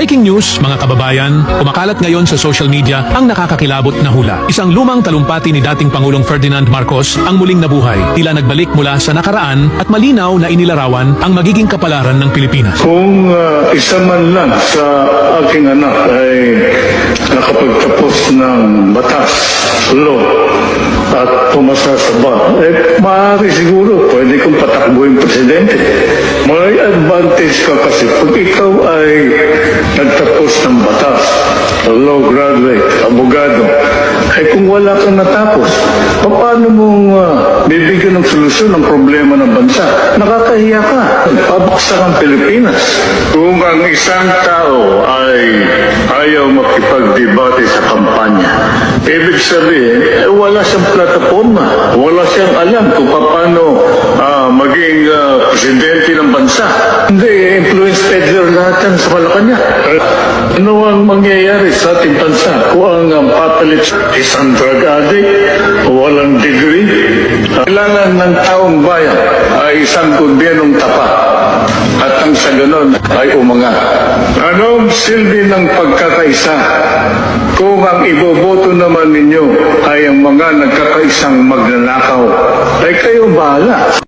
Breaking news, mga kababayan, kumakalat ngayon sa social media ang nakakakilabot na hula. Isang lumang talumpati ni dating Pangulong Ferdinand Marcos ang muling nabuhay. Tila nagbalik mula sa nakaraan at malinaw na inilarawan ang magiging kapalaran ng Pilipinas. Kung ah, isa man lang sa aking anak ay nakapagtapos ng batas, law, at pumasa sa bar, eh, maaari siguro pwede kong patakbo yung presidente. May advantage ka kasi pag ikaw ay nagtapos ng batas, law graduate, abogado, eh kung wala kang natapos, paano mong ah, bibigyan ng solusyon ng problema ng bansa? Nakakahiya ka. Pabaksak ang Pilipinas. Kung ang isang tao ay ayaw makipagdebate sa kampanya, ibig sabihin, eh, wala siyang plataforma. Wala siyang alam kung paano ah, maging ah, presidente ng bansa. Hindi, influence peddler lahat yan sa Malacanang. Ano ang mangyayari sa ating bansa kung ang um, papalit isang drug addict, walang degree, kailangan ng taong bayan ay isang gobyernong tapat at ang sa ganon ay umangat. Anong silbi ng pagkakaisa kung ang iboboto naman ninyo ay ang mga nagkakaisang magnanakaw? Ay kayo bahala.